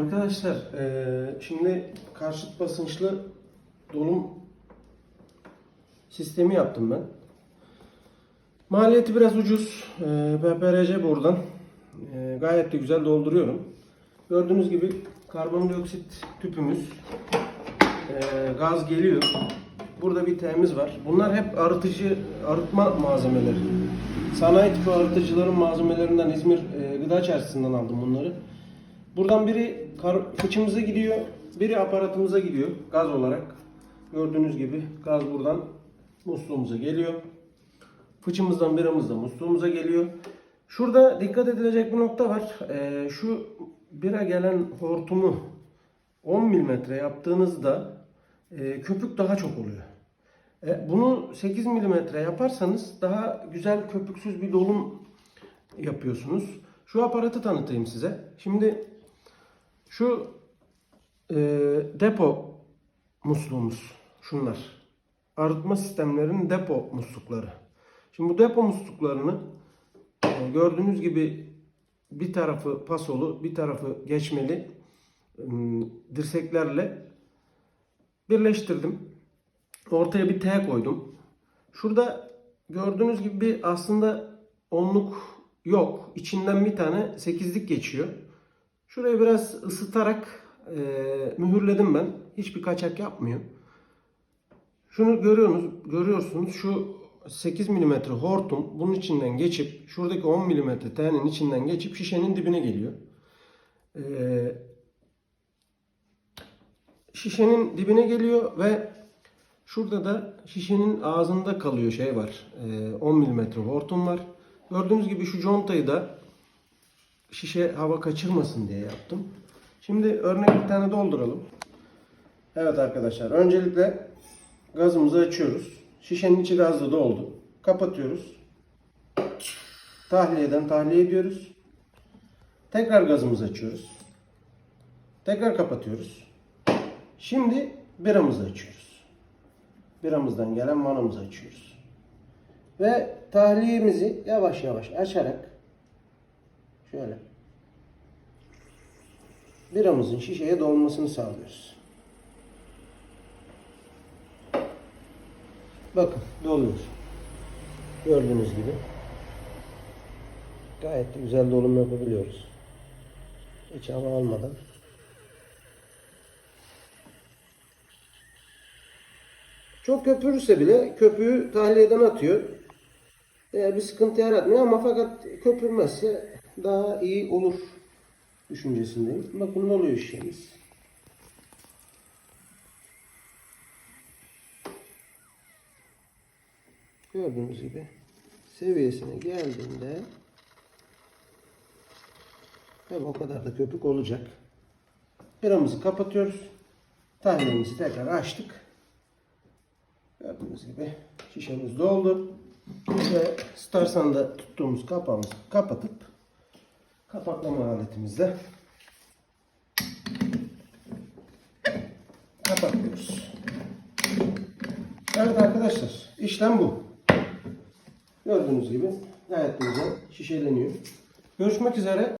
Arkadaşlar eee, şimdi karşıt basınçlı dolum sistemi yaptım ben. Maliyeti biraz ucuz. Eee PPRC buradan. Eee, gayet de güzel dolduruyorum. Gördüğünüz gibi karbondioksit tüpümüz. Gaz geliyor. Burada bir T'miz var. Bunlar hep arıtıcı, arıtma malzemeleri. Sanayi tipi arıtıcıların malzemelerinden İzmir Gıda Çarşısı'ndan aldım bunları. Buradan biri fıçımıza gidiyor, biri aparatımıza gidiyor gaz olarak. Gördüğünüz gibi gaz buradan musluğumuza geliyor. Fıçımızdan biramız da musluğumuza geliyor. Şurada dikkat edilecek bir nokta var. Ee, şu bira gelen hortumu 10 milimetre yaptığınızda e, köpük daha çok oluyor. E, bunu 8 milimetre yaparsanız daha güzel köpüksüz bir dolum yapıyorsunuz. Şu aparatı tanıtayım size. Şimdi şu e, depo musluğumuz şunlar. Arıtma sistemlerinin depo muslukları. Şimdi bu depo musluklarını e, gördüğünüz gibi bir tarafı pasolu, bir tarafı geçmeli ım, dirseklerle birleştirdim. Ortaya bir T koydum. Şurada gördüğünüz gibi bir aslında onluk yok. İçinden bir tane sekizlik geçiyor. Şurayı biraz ısıtarak e, mühürledim ben. Hiçbir kaçak yapmıyor. Şunu görüyorsunuz, görüyorsunuz. Şu 8 mm hortum bunun içinden geçip şuradaki 10 mm T'nin içinden geçip şişenin dibine geliyor. Ee, şişenin dibine geliyor ve şurada da şişenin ağzında kalıyor şey var. Ee, 10 mm hortum var. Gördüğünüz gibi şu contayı da şişe hava kaçırmasın diye yaptım. Şimdi örnek bir tane dolduralım. Evet arkadaşlar öncelikle gazımızı açıyoruz. Şişenin içi gazlı doldu. Kapatıyoruz. Tahliyeden tahliye ediyoruz. Tekrar gazımızı açıyoruz. Tekrar kapatıyoruz. Şimdi biramızı açıyoruz. Biramızdan gelen vanamızı açıyoruz. Ve tahliyemizi yavaş yavaş açarak şöyle biramızın şişeye dolmasını sağlıyoruz. Bakın doluyor. Gördüğünüz gibi. Gayet güzel dolum yapabiliyoruz. Hiç hava almadan. Çok köpürürse bile köpüğü tahliyeden atıyor. Ee, bir sıkıntı yaratmıyor ama fakat köpürmezse daha iyi olur düşüncesindeyim. Bakın ne oluyor işimiz. Gördüğünüz gibi seviyesine geldiğinde tabi o kadar da köpük olacak. Biramızı kapatıyoruz. Tahliyemizi tekrar açtık. Gördüğünüz gibi şişemiz doldu. Ve Starsan'da tuttuğumuz kapağımızı kapatıp kapaklama aletimizle kapatıyoruz. Evet arkadaşlar işlem bu. Gördüğünüz gibi gayet güzel şişeleniyor. Görüşmek üzere.